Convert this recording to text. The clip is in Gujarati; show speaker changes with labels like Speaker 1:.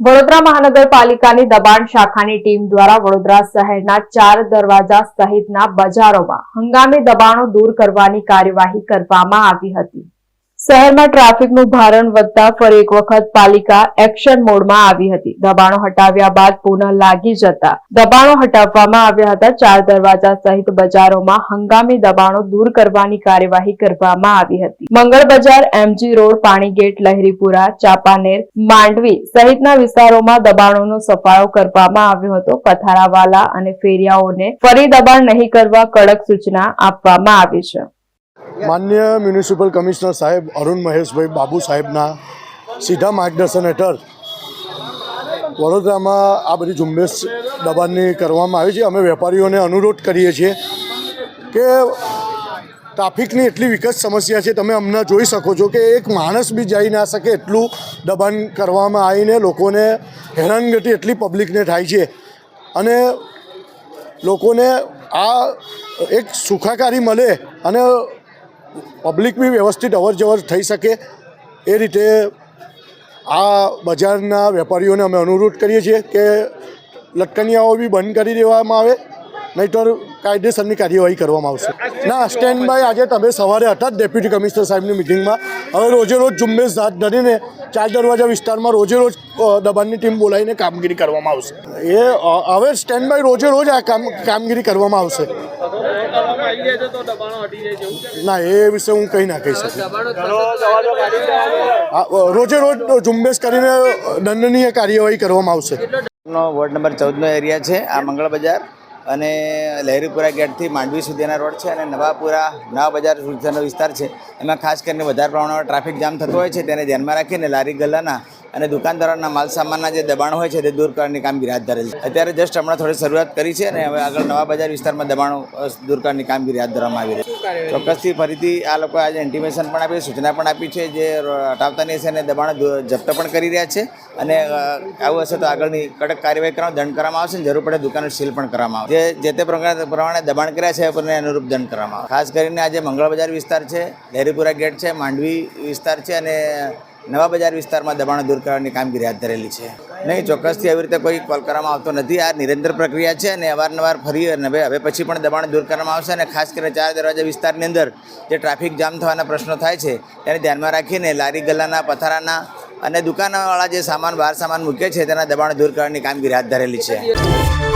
Speaker 1: વડોદરા મહાનગરપાલિકાની દબાણ શાખાની ટીમ દ્વારા વડોદરા શહેરના ચાર દરવાજા સહિતના બજારોમાં હંગામી દબાણો દૂર કરવાની કાર્યવાહી કરવામાં આવી હતી. શહેરમાં ટ્રાફિકનું ભારણ વધતા ફરી એક વખત પાલિકા એક્શન મોડમાં આવી હતી. દબાણો હટાવ્યા બાદ પુનઃ લાગી જતા દબાણો હટાવવામાં આવ્યા હતા. ચાર દરવાજા સહિત બજારોમાં હંગામી દબાણો દૂર કરવાની કાર્યવાહી કરવામાં આવી હતી. મંગળ બજાર, એમજી રોડ પાણીગેટ લહેરીપુરા, ચાપાનેર, માંડવી સહિતના વિસ્તારોમાં દબાણોનો સફાયો કરવામાં આવ્યો હતો. પથારાવાલા અને ફેરિયાઓને ફરી દબાણ નહીં કરવા કડક સૂચના આપવામાં આવી છે.
Speaker 2: માન્ય મ્યુનિસિપલ કમિશનર સાહેબ અરુણ મહેશભાઈ બાબુ સાહેબના સીધા માર્ગદર્શન હેઠળ વડોદરામાં આ બધી ઝુંબેશ દબાણની કરવામાં આવી છે. અમે વેપારીઓને અનુરોધ કરીએ છીએ કે ટ્રાફિકની એટલી વિકટ સમસ્યા છે, તમે હમણાં જોઈ શકો છો કે એક માણસ બી જઈ ના શકે એટલું દબાણ કરવામાં આવીને લોકોને હેરાનગતિ એટલી પબ્લિકને થાય છે. અને લોકોને આ એક સુખાકારી મળે અને પબ્લિક બી વ્યવસ્થિત અવર જવર થઈ શકે. એ રીતે આ બજારના વેપારીઓને અમે અનુરોધ કરીએ છીએ કે લટકનિયાઓ બી બંધ કરી દેવામાં આવે, નહીંતર કાયદેસરની કાર્યવાહી કરવામાં આવશે. ના, સ્ટેન્ડ બાય આજે તમે સવારે હતા જ ડેપ્યુટી કમિશનર સાહેબની મિટિંગમાં. હવે રોજે રોજ ઝુંબેશ હાથ ધરીને ચાર દરવાજા વિસ્તારમાં રોજે રોજ દબાણની ટીમ બોલાવીને કામગીરી કરવામાં આવશે. એ હવે સ્ટેન્ડ બાય રોજે રોજ આ કામ, કામગીરી કરવામાં આવશે. ના એ વિશે હું કંઈ ના કહી શકું. રોજે રોજ ઝુંબેશ કરીને દંડનીય કાર્યવાહી કરવામાં આવશે.
Speaker 3: વોર્ડ નંબર ચૌદનો એરિયા છે આ મંગળ બજાર અને લહેરીપુરા ગેટથી માંડવી સુધીના રોડ છે અને નવાપુરા નવા બજાર સુધીનો વિસ્તાર છે. એમાં ખાસ કરીને વધારે પ્રમાણમાં ટ્રાફિક જામ થતો હોય છે તેને ધ્યાનમાં રાખીને લારી ગલ્લાના અને દુકાનદારોના માલ સામાનના જે દબાણો હોય છે તે દૂર કરવાની કામગીરી હાથ ધરેલ છે. અત્યારે જસ્ટ હમણાં થોડી શરૂઆત કરી છે અને હવે આગળ નવા બજાર વિસ્તારમાં દબાણો દૂર કરવાની કામગીરી હાથ ધરવામાં આવી રહી છે. ચોક્કસથી ફરીથી આ લોકો આજે ઇન્ટિમેશન પણ આપી સૂચના પણ આપી છે જે હટાવતાની હશે અને દબાણો જપ્ત પણ કરી રહ્યા છે અને આવું હશે તો આગળની કડક કાર્યવાહી કરવા દંડ કરવામાં આવશે અને જરૂર પડે દુકાનો સીલ પણ કરવામાં આવશે. જે જે તે પ્રમાણે પ્રમાણે દબાણ કર્યા છે એ પ્રમાણે અનુરૂપ દંડ કરવામાં આવશે. ખાસ કરીને આજે મંગળ બજાર વિસ્તાર છે લહેરીપુરા ગેટ છે માંડવી વિસ્તાર છે અને નવા બજાર વિસ્તારમાં દબાણો દૂર કરવાની કામગીરી હાથ ધરેલી છે. નહીં, ચોક્કસથી આવી રીતે કોઈ કોલ કરવામાં આવતો નથી. આ નિરંતર પ્રક્રિયા છે અને અવારનવાર ફરી અને હવે પછી પણ દબાણ દૂર કરવામાં આવશે અને ખાસ કરીને ચાર દરવાજા વિસ્તારની અંદર જે ટ્રાફિક જામ થવાના પ્રશ્નો થાય છે, તેને ધ્યાનમાં રાખીને લારી, ગલ્લાના, પથારાના અને દુકાનવાળા જે સામાન, બહાર સામાન મૂકે છે, તેના દબાણ દૂર કરવાની કામગીરી હાથ ધરેલી છે.